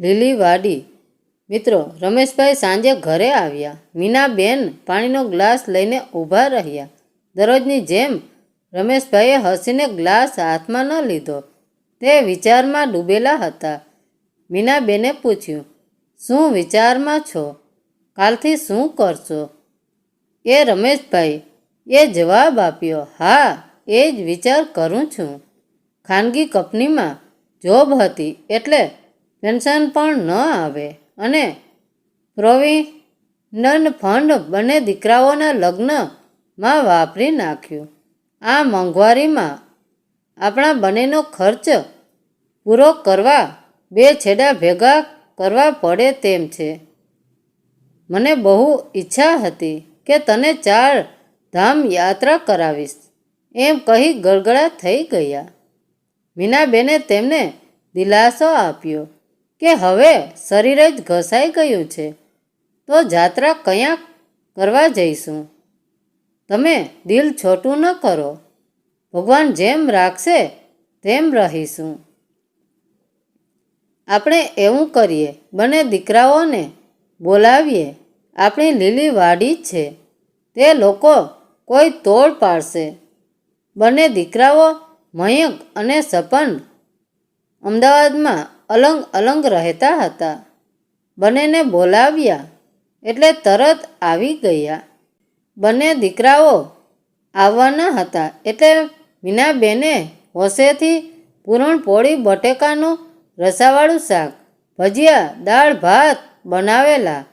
લીલી વાડી મિત્રો, રમેશભાઈ સાંજે ઘરે આવ્યા. મીનાબેન પાણીનો ગ્લાસ લઈને ઊભા રહ્યા. દરરોજની જેમ રમેશભાઈએ હસીને ગ્લાસ હાથમાં ન લીધો. તે વિચારમાં ડૂબેલા હતા. મીનાબેને પૂછ્યું, શું વિચારમાં છો? કાલથી શું કરશો? એ રમેશભાઈ, એ જવાબ આપ્યો, હા, એ જ વિચાર કરું છું. ખાનગી કંપનીમાં જોબ હતી એટલે પેન્શન પણ ન આવે. અને પ્રોવિડન્ટ ફંડ બંને દીકરાઓના લગ્નમાં વાપરી નાખ્યું. આ મોંઘવારીમાં આપણા બંનેનો ખર્ચ પૂરો કરવા બે છેડા ભેગા કરવા પડે તેમ છે. મને બહુ ઈચ્છા હતી કે તને ચાર ધામ યાત્રા કરાવીશ. એમ કહી ગળગળા થઈ ગયા. મીનાબેને તેમને દિલાસો આપ્યો. કે હવે શરીર જ ઘસાઈ ગયું છે, તો જાત્રા કયાં કરવા જઈશું? તમે દિલ છોટું ન કરો. ભગવાન જેમ રાખશે તેમ રહીશું. આપણે એવું કરીએ, બંને દીકરાઓને બોલાવીએ. આપણી લીલી વાડી છે, તે લોકો કોઈ તોડ પાડશે. બંને દીકરાઓ મયંક અને સપન અમદાવાદમાં અલંગ અલંગ રહેતા હતા. બંનેને બોલાવ્યા એટલે તરત આવી ગયા. બંને દીકરાઓ આવવાના હતા એટલે મીનાબેને હોશેથી પૂરણપોળી બટેકાનું રસાવાળું શાક, ભજીયા, દાળ, ભાત બનાવેલા,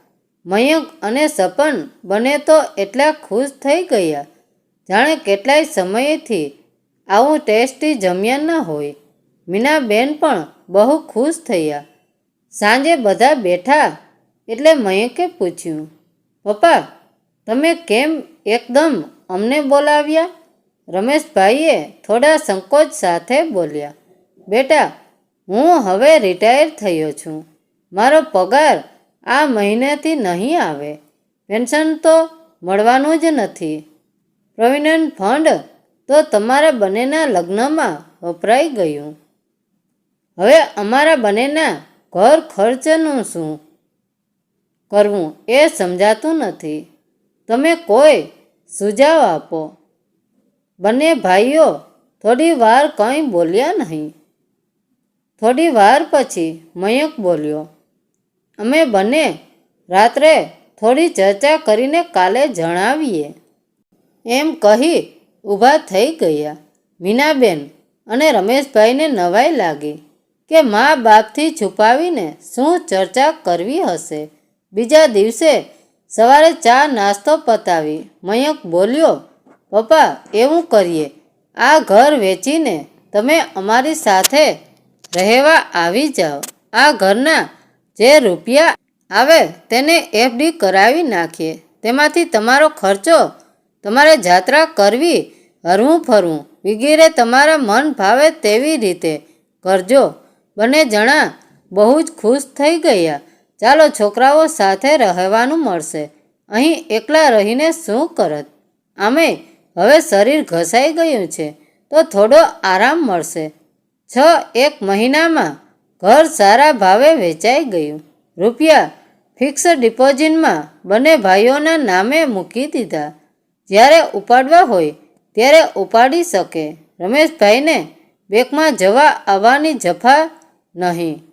મયંક અને સપન બને તો એટલા ખુશ થઈ ગયા. જાણે કેટલાય સમયથી આવું ટેસ્ટી જમ્યા ન હોય. મીનાબેન પણ બહુ ખુશ થયા. સાંજે બધા બેઠા એટલે મયંકે પૂછ્યું, પપ્પા, તમે કેમ એકદમ અમને બોલાવ્યા? રમેશભાઈએ થોડા સંકોચ સાથે બોલ્યા, બેટા, હું હવે રિટાયર થયો છું. મારો પગાર આ મહિનાથી નહીં આવે. પેન્શન તો મળવાનું જ નથી. પ્રોવિડન્ટ ફંડ તો તમારા બંનેના લગ્નમાં વપરાઈ ગયું. હવે અમારા બંનેના ઘર ખર્ચનું શું કરવું એ સમજાતું નથી. તમે કોઈ સુઝાવ આપો. બંને ભાઈઓ થોડી વાર કંઈ બોલ્યા નહીં. થોડી વાર પછી મયંક બોલ્યો, અમે બંને રાત્રે થોડી ચર્ચા કરીને કાલે જણાવીએ. એમ કહી ઊભા થઈ ગયા. મીનાબેન અને રમેશભાઈને નવાઈ લાગી. કે મા બાપથી છુપાવીને શું ચર્ચા કરવી હશે? બીજા દિવસે સવારે ચા નાસ્તો પતાવી મયંક બોલ્યો, પપ્પા, એવું કરીએ. આ ઘર વેચીને તમે અમારી સાથે રહેવા આવી જાઓ. આ ઘરના જે રૂપિયા આવે તેને એફડી કરાવી નાખીએ. તેમાંથી તમારો ખર્ચો તમારે જાત્રા કરવી, હરવું ફરવું, વગેરે તમારા મન ભાવે તેવી રીતે કરજો. બંને જણા બહુ જ ખુશ થઈ ગયા. ચાલો છોકરાઓ સાથે રહેવાનું મળશે. અહીં એકલા રહીને શું કરત? આમે હવે શરીર ઘસાઈ ગયું છે, તો થોડો આરામ મળશે. છ એક મહિનામાં ઘર સારા ભાવે વેચાઈ ગયું. રૂપિયા ફિક્સ ડિપોઝિટમાં બંને ભાઈઓના નામે મૂકી દીધા. જ્યારે ઉપાડવા હોય ત્યારે ઉપાડી શકે. રમેશભાઈને બેંકમાં જવા આવવાની જફા નહીં.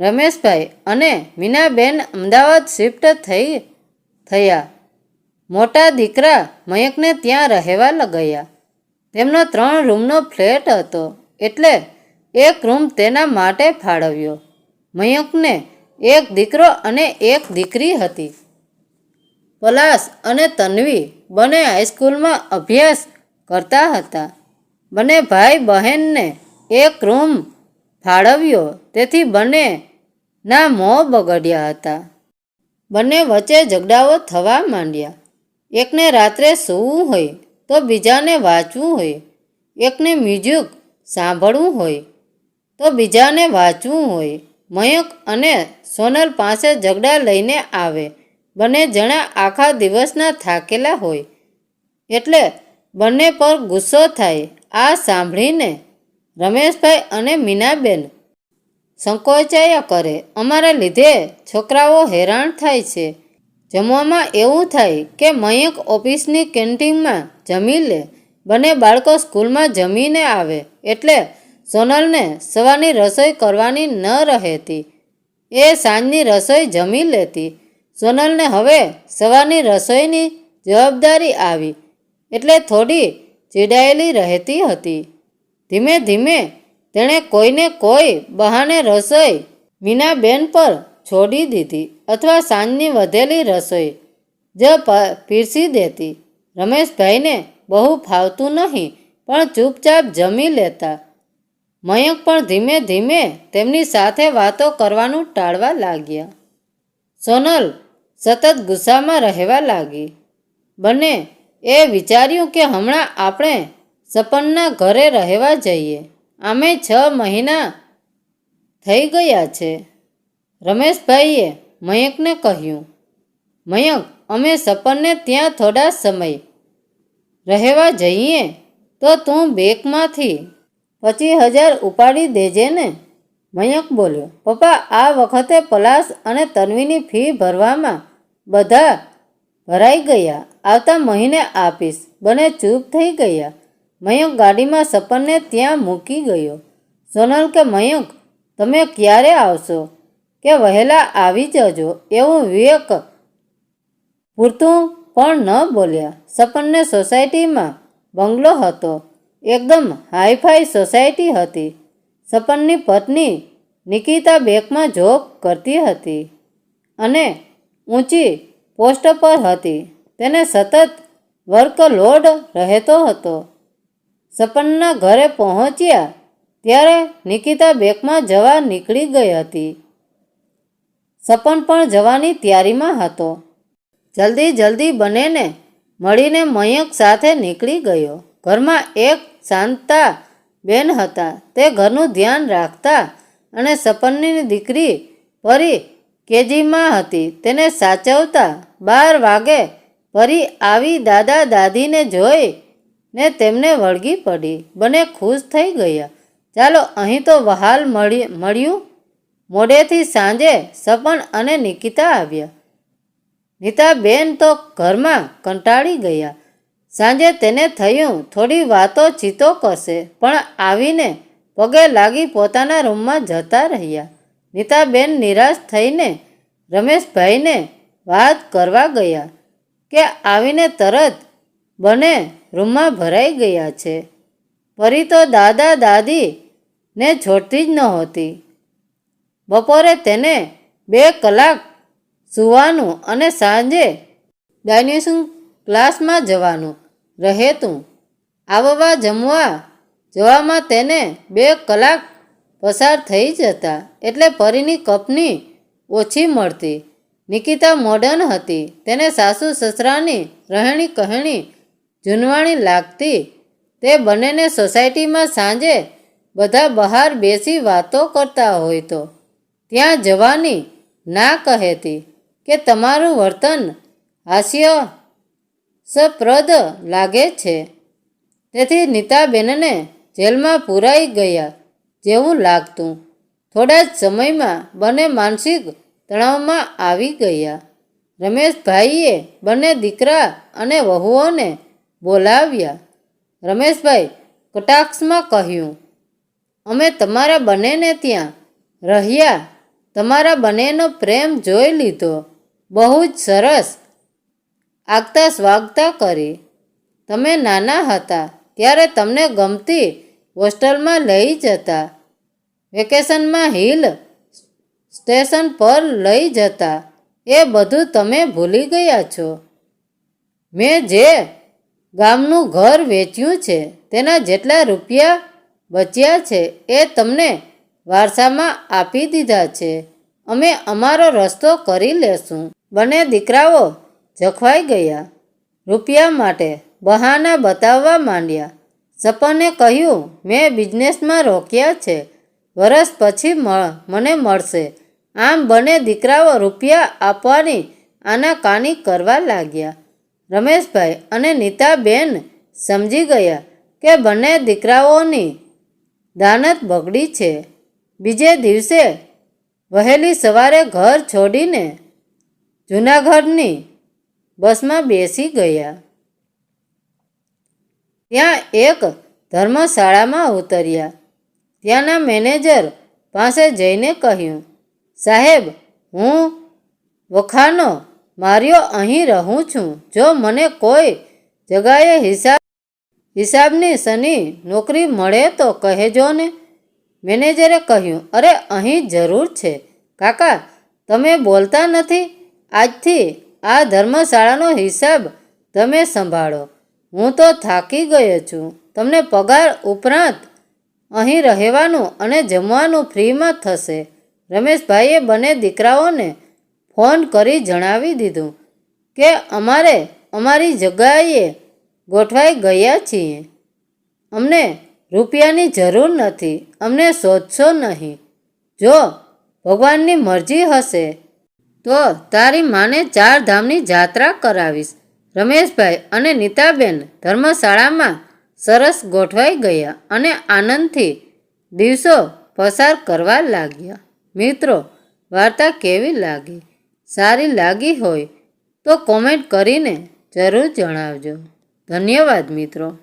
રમેશભાઈ અને મીનાબેન અમદાવાદ શિફ્ટ થઈ, થયા. મોટા દીકરા મયંકને ત્યાં રહેવા લગાયા. તેમનો ત્રણ રૂમનો ફ્લેટ હતો એટલે એક રૂમ તેના માટે ફાળવ્યો. મયંકને એક દીકરો અને એક દીકરી હતી. પલાશ અને તન્વી બંને હાઈસ્કૂલમાં અભ્યાસ કરતા હતા. બંને ભાઈ બહેનને એક રૂમ ફાળવ્યો તેથી બંને ના મોં બગડ્યા હતા. બંને વચ્ચે ઝઘડાઓ થવા માંડ્યા. એકને રાત્રે સૂવું હોય તો બીજાને વાંચવું હોય. એકને મ્યુઝિક સાંભળવું હોય તો બીજાને વાંચવું હોય. મયંક અને સોનલ પાસે ઝઘડા લઈને આવે. બંને જણા આખા દિવસના થાકેલા હોય. એટલે બંને પર ગુસ્સો થાય. આ સાંભળીને રમેશભાઈ અને મીનાબેન સંકોચાયા કરે. અમારા લીધે છોકરાઓ હેરાન થાય છે. જમવામાં એવું થાય કે મયંક ઓફિસની કેન્ટીનમાં જમી લે. બંને બાળકો સ્કૂલમાં જમીને આવે એટલે સોનલને સવારની રસોઈ કરવાની ન રહેતી. એ સાંજની રસોઈ જમી લેતી. સોનલને હવે સવારની રસોઈની જવાબદારી આવી એટલે થોડી ચીડાયેલી રહેતી હતી. ધીમે ધીમે તેણે કોઈને કોઈ બહાને રસોઈ મીનાબેન પર છોડી દીધી અથવા સાંજની વધેલી રસોઈ જ પીરસી દેતી. રમેશભાઈને બહુ ફાવતું નહીં, પણ ચૂપચાપ જમી લેતા. મયંક પણ ધીમે ધીમે તેમની સાથે વાતો કરવાનું ટાળવા લાગ્યા. સોનલ સતત ગુસ્સામાં રહેવા લાગી. બંને, એ વિચાર્યું કે હમણાં આપણે સપનના ઘરે રહેવા જઈએ. આમે છ મહિના થઈ ગયા છે. રમેશભાઈએ મયંકને કહ્યું, મયંક, અમે સપનને ત્યાં થોડા સમય રહેવા જઈએ તો તું બેકમાંથી પચીસ હજાર ઉપાડી દેજે ને. મયંક બોલ્યો, પપ્પા, આ વખતે પલાશ અને તન્વીની ફી ભરવામાં બધા ભરાઈ ગયા. આવતા મહિને આપીશ. બને ચૂપ થઈ ગયા. મયંક ગાડીમાં સપનને ત્યાં મૂકી ગયો. સોનલ કે મયંક, તમે ક્યારે આવશો? કે વહેલા આવી જજો. એવું વિવેક પૂરતું પણ ન બોલ્યા. સપનને સોસાયટીમાં બંગલો હતો. એકદમ હાઈફાઈ સોસાયટી હતી. સપનની પત્ની નિકિતા બેંકમાં જોબ કરતી હતી અને ઊંચી પોસ્ટ પર હતી. તેને સતત વર્કલોડ રહેતો હતો. સપનના ઘરે પહોંચ્યા ત્યારે નિકિતા બેકમાં જવા નીકળી ગઈ હતી. સપન પણ જવાની તૈયારીમાં હતો. જલ્દી જલ્દી બંનેને મળીને મયંક સાથે નીકળી ગયો. ઘરમાં એક શાંતા બેન હતા. તે ઘરનું ધ્યાન રાખતા અને સપનની દીકરી પરી કેજીમાં હતી. તેને સાચવતા બાર વાગે પરી આવી દાદા દાદીને જોઈ ને તેમને વળગી પડી. બંને ખુશ થઈ ગયા. ચાલો અહીં તો વહાલ મળી, મળ્યું. મોડેથી સાંજે સપન અને નિકિતા આવ્યા. નીતાબેન તો ઘરમાં કંટાળી ગયા. સાંજે તેને થયું થોડી વાતો ચીતો કરશે પણ આવીને પગે લાગી પોતાના રૂમમાં જતા રહ્યા. નીતાબેન નિરાશ થઈને રમેશભાઈને વાત કરવા ગયા કે આવીને તરત બંને રૂમમાં ભરાઈ ગયા છે. પરી તો દાદા દાદી ને છોડતી જ નહોતી બપોરે તેને બે કલાક સૂવાનું અને સાંજે ડાયનેશન ક્લાસમાં જવાનું રહેતું. આવવા જમવા જવામાં તેને બે કલાક પસાર થઈ જતા એટલે પરીની કપની ઓછી મળતી. નિકિતા મોડર્ન હતી. તેને સાસુ, સસરાની રહેણી કહેણી જૂનવાણી લાગતી તે બંનેને સોસાયટીમાં સાંજે બધા બહાર બેસી વાતો કરતા હોય તો. ત્યાં જવાની ના કહેતી કે તમારું વર્તન હાસ્ય સપ્રદ લાગે છે. તેથી નીતાબેનને જેલમાં પુરાઈ ગયા જેવું લાગતું. થોડા જ સમયમાં બંને માનસિક તણાવમાં આવી ગયા. રમેશભાઈએ બંને દીકરા અને વહુઓને બોલાવ્યા. રમેશભાઈ કટાક્ષમાં કહ્યું, અમે તમારા બંનેને ત્યાં રહ્યા. તમારા બંનેનો પ્રેમ જોઈ લીધો. બહુ જ સરસ. આગતા સ્વાગતા કરી. તમે નાના હતા, ત્યારે તમને ગમતી હોસ્ટેલમાં લઈ જતા. વેકેશનમાં હિલ સ્ટેશન પર લઈ જતા. એ બધું તમે ભૂલી ગયા છો. મેં જે ગામનું ઘર વેચ્યું છે. તેના જેટલા રૂપિયા બચ્યા છે એ તમને વારસામાં આપી દીધા છે. અમે અમારો રસ્તો કરી લેશું. બંને દીકરાઓ જખવાઈ ગયા. રૂપિયા માટે બહાના બતાવવા માંડ્યા. સપને કહ્યું, મેં બિઝનેસમાં રોક્યા છે. વરસ પછી મને મળશે. આમ બંને દીકરાઓ રૂપિયા આપવાની આનાકાની કરવા લાગ્યા. રમેશભાઈ અને નીતાબેન સમજી ગયા કે બંને દીકરાઓની દાનત બગડી છે. બીજે દિવસે વહેલી સવારે ઘર છોડીને જૂનાગઢની બસમાં બેસી ગયા. ત્યાં એક ધર્મશાળામાં ઉતર્યા. ત્યાંના મેનેજર પાસે જઈને કહ્યું, સાહેબ, હું વખાનો માર્યો અહીં રહું છું. જો મને કોઈ જગાએ હિસાબ, હિસાબની શની નોકરી મળે તો કહેજો ને. મેનેજરે કહ્યું, અરે, અહીં જરૂર છે. કાકા, તમે બોલતા નથી. આજથી આ ધર્મશાળાનો હિસાબ તમે સંભાળો. હું તો થાકી ગયો છું. તમને પગાર ઉપરાંત અહીં રહેવાનું અને જમવાનું ફ્રીમાં થશે. રમેશભાઈએ બંને દીકરાઓને ફોન કરી જણાવી દીધું કે અમારે અમારી જગ્યાએ ગોઠવાઈ ગયા છીએ. અમને રૂપિયાની જરૂર નથી, અમને શોધશો નહીં. જો ભગવાનની મરજી હશે, તો તારી માને ચાર ધામની જાત્રા કરાવીશ. રમેશભાઈ અને નીતાબેન ધર્મશાળામાં સરસ ગોઠવાઈ ગયા અને આનંદથી દિવસો પસાર કરવા લાગ્યા. મિત્રો, વાર્તા કેવી લાગી? સારી લાગી હોય તો કોમેન્ટ કરીને જરૂર જણાવજો. ધન્યવાદ મિત્રો.